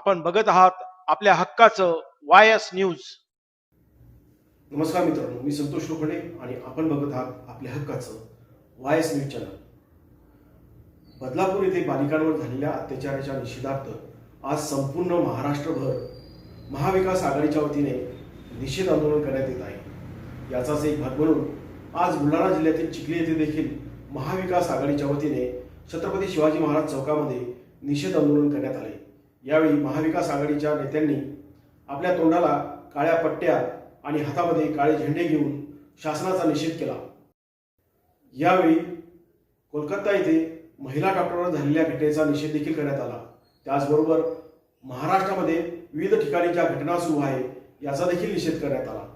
आपण बघत आहात आपल्या हक्काचं वाय एस न्यूज. नमस्कार मित्रांनो मी संतोष लोखंडे आणि आपण बघत आहात आपल्या हक्काचं Y S news channel. Badlapur येथे बालिकांवर झालेल्या अत्याचाराच्या निषेधार्थ आज संपूर्ण महाराष्ट्रभर महाविकास आघाडीच्या वतीने निषेध आंदोलन करण्यात येत आहे. याचाच एक भाग म्हणून आज बुलढाणा जिल्ह्यातील चिखली येथे देखील महाविकास आघाडीच्या वतीने छत्रपती शिवाजी महाराज चौकामध्ये निषेध आंदोलन करण्यात आले. यावेळी महाविकास आघाडीच्या नेत्यांनी आपल्या तोंडाला काळ्या पट्ट्या आणि हातामध्ये काळे झेंडे घेऊन शासनाचा निषेध केला. यावेळी कोलकाता येथे महिला डॉक्टरवर झालेल्या घटनेचा निषेध देखील करण्यात आला. त्याचबरोबर महाराष्ट्रामध्ये विविध ठिकाणी ज्या घटना सुरू आहे याचा देखील निषेध करण्यात आला.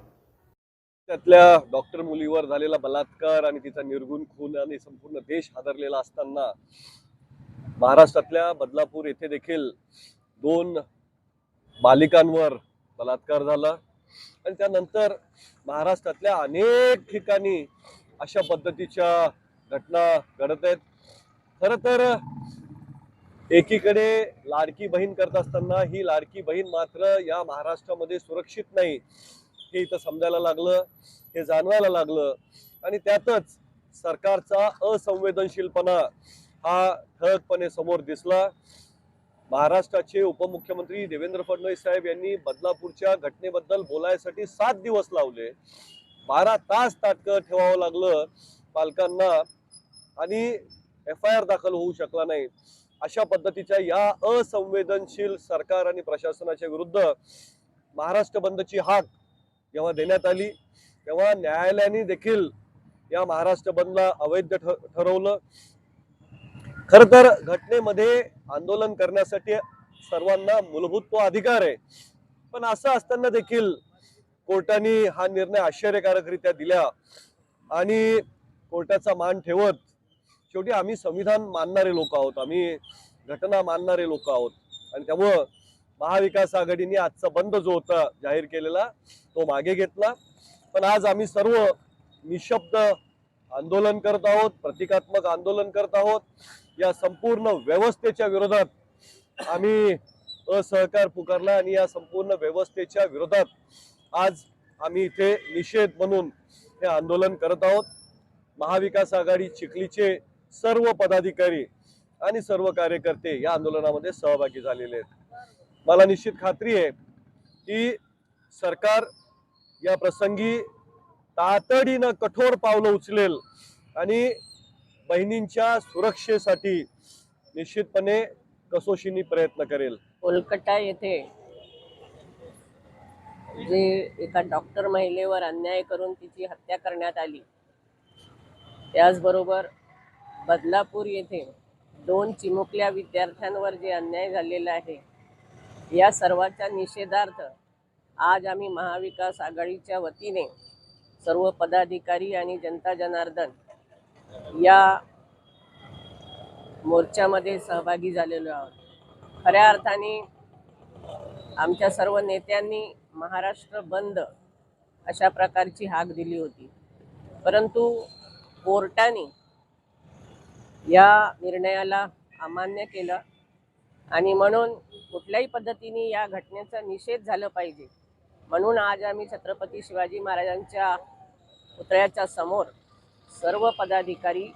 त्यातल्या डॉक्टर मुलीवर झालेला बलात्कार आणि तिचा निर्गुण खून आणि संपूर्ण देश हादरलेला असताना महाराष्ट्रातल्या बदलापूर येथे देखील दोन बालिकांवर बलात्कार झाला. आणि त्यानंतर महाराष्ट्रातल्या अनेक ठिकाणी अशा पद्धतीच्या घटना घडत आहेत. खरं तर एकीकडे लाडकी बहीण करत असताना ही लाडकी बहीण मात्र या महाराष्ट्रामध्ये सुरक्षित नाही हे इथं समजायला लागलं हे जाणवायला लागलं. आणि त्यातच सरकारचा असंवेदनशीलपणा हा ठळकपणे समोर दिसला. महाराष्ट्राचे उपमुख्यमंत्री देवेंद्र फडणवीस साहेब यांनी बदलापूरच्या घटनेबद्दल बोलायसाठी सात दिवस लावले. बारा तास ताटकं ठेवावं लागलं पालकांना आणि एफ आय आर दाखल होऊ शकला नाही. अशा पद्धतीच्या या असंवेदनशील सरकार आणि प्रशासनाच्या विरुद्ध महाराष्ट्र बंदची हाक जेव्हा देण्यात आली तेव्हा न्यायालयाने देखील या महाराष्ट्र बंदला अवैध ठ- ठरवलं. खर तर घटनेमध्ये आंदोलन करण्यासाठी सर्वांना मूलभूत तो अधिकार आहे. पण असं असताना देखील कोर्टाने हा निर्णय आश्चर्यकारकरित्या दिला आणि कोर्टाचा मान ठेवत शेवटी आम्ही संविधान मानणारे लोक आहोत. आम्ही घटना मानणारे लोक आहोत. आणि त्यामुळं महाविकास आघाडीने आजचा बंद जो होता जाहीर केलेला तो मागे घेतला. पण आज आम्ही सर्व निशब्द आंदोलन करत आहोत प्रतिकात्मक आंदोलन करत आहोत. या संपूर्ण व्यवस्थेच्या विरोधात आम्ही असहकार पुकारला आणि या संपूर्ण व्यवस्थेच्या विरोधात आज आम्ही इथे निषेध म्हणून हे आंदोलन करत आहोत. महाविकास आघाडी चिखलीचे सर्व पदाधिकारी आणि सर्व कार्यकर्ते या आंदोलनामध्ये सहभागी झालेले आहेत. मला निश्चित खात्री आहे की सरकार या प्रसंगी तातडीनं कठोर पावलं उचलेल आणि बहिणींच्या सुरक्षेसाठी निश्चितपणे कसोशीने प्रयत्न करेल. कोलकाता येथे जे एका डॉक्टर महिलेवर अन्याय करून तिची हत्या करण्यात आली. त्याचबरोबर बदलापूर येथे दोन चिमुकल्या विद्यार्थ्यांवर जे अन्याय झालेला आहे या सर्वाच्या निषेधार्थ आज आम्ही महाविकास आघाडीच्या वतीने सर्व पदाधिकारी आणि जनता जनार्दन या मोर्चामध्ये सहभागी झालेलो आहोत. खऱ्या अर्थाने आमच्या सर्व नेत्यांनी महाराष्ट्र बंद अशा प्रकारची हाक दिली होती. परंतु कोर्टाने या निर्णयाला अमान्य केलं आणि म्हणून कुठल्याही पद्धतीने या घटनेचा निषेध झालं पाहिजे. म्हणून आज आम्ही छत्रपती शिवाजी महाराजांच्या पुतळ्याच्या समोर सर्व पदाधिकारी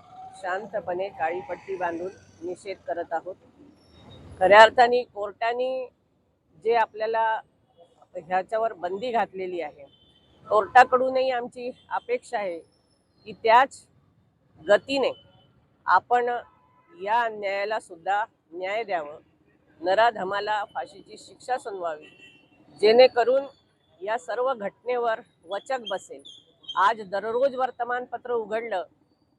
शांतपणे काळी पट्टी बांधून निषेध करत आहोत. खऱ्या अर्थाने कोर्टाने जे आपल्याला ह्याच्यावर बंदी घातलेली आहे कोर्टाकडूनही आमची अपेक्षा आहे की त्याच गतीने आपण या अन्यायाला सुद्धा न्याय द्यावं. नराधमाला फाशीची शिक्षा सुनवावी जेणेकरून या सर्व घटनेवर वचक बसेल. आज दररोज वर्तमानपत्र उघडलं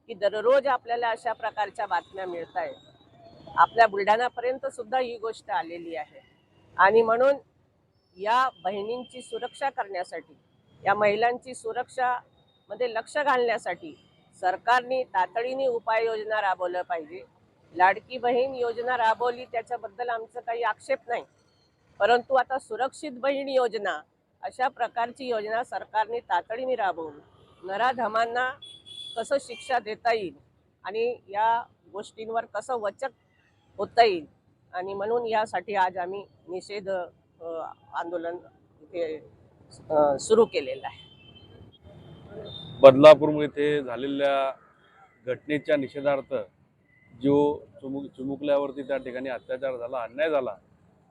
की दररोज आपल्याला अशा प्रकारच्या बातम्या मिळत आहेत आपल्या बुलढाण्यापर्यंत सुद्धा ही गोष्ट आलेली आहे. आणि म्हणून या बहिणींची सुरक्षा करण्यासाठी या महिलांची सुरक्षा मध्ये लक्ष घालण्यासाठी सरकारने तातडीने उपाययोजना राबवल्या पाहिजे. लाडकी बहीण योजना राबवली त्याच्याबद्दल आमचं काही आक्षेप नाही. परंतु आता सुरक्षित बहीण योजना अशा प्रकारची योजना सरकारने तातडीने राबवून नराधमांना कसं शिक्षा देता येईल आणि या गोष्टींवर कसं वचक होता येईल आणि म्हणून यासाठी आज आम्ही निषेध आंदोलन इथे सुरू केलेलं आहे. बदलापूर येथे झालेल्या घटनेच्या निषेधार्थ जो चुमुक चुमुकल्यावरती त्या ठिकाणी अत्याचार झाला अन्याय झाला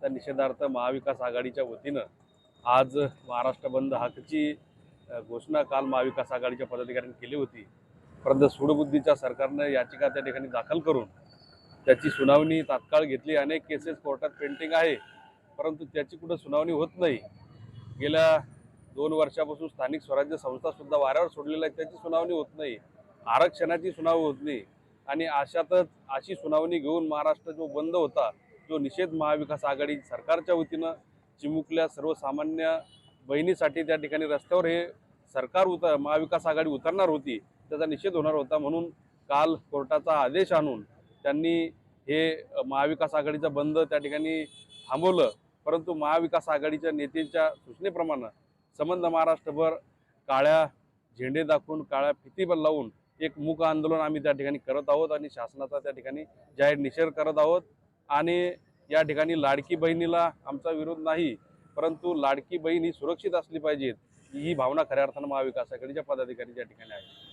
त्या निषेधार्थ महाविकास आघाडीच्या वतीनं आज महाराष्ट्र बंद हाकची घोषणा काल महाविकास आघाडीच्या पदाधिकाऱ्यांनी केली होती. परंतु सूडबुद्धीच्या सरकारनं याचिका त्या ठिकाणी दाखल करून त्याची सुनावणी तात्काळ घेतली. अनेक केसेस कोर्टात पेंटिंग आहे परंतु त्याची कुठं सुनावणी होत नाही. गेल्या दोन वर्षापासून स्थानिक स्वराज्य संस्थासुद्धा वाऱ्यावर सोडलेल्या आहेत त्याची सुनावणी होत नाही. आरक्षणाची सुनावणी होत नाही. आणि अशातच अशी सुनावणी घेऊन महाराष्ट्र जो बंद होता जो निषेध महाविकास आघाडी सरकारच्या वतीनं चिमुकल्या सर्वसामान्य बहिणीसाठी त्या ठिकाणी रस्त्यावर हे सरकार उतर महाविकास आघाडी उतरणार होती त्याचा निषेध होणार होता म्हणून काल कोर्टाचा आदेश आणून त्यांनी हे महाविकास आघाडीचा बंद त्या ठिकाणी थांबवलं. परंतु महाविकास आघाडीच्या नेत्यांच्या सूचनेप्रमाणे संबंध महाराष्ट्रभर काळ्या झेंडे दाखवून काळ्या फिती लावून एक मूक आंदोलन आम्ही त्या ठिकाणी करत आहोत आणि शासनाचा त्या ठिकाणी जाहीर निषेध करत आहोत. आणि या ठिकाणी लाडकी बहिणीला आमचा विरोध नाही परंतु लाडकी बहीण ही सुरक्षित असली पाहिजेत ही भावना खऱ्या अर्थानं महाविकास आघाडीच्या पदाधिकारी या ठिकाणी आहे.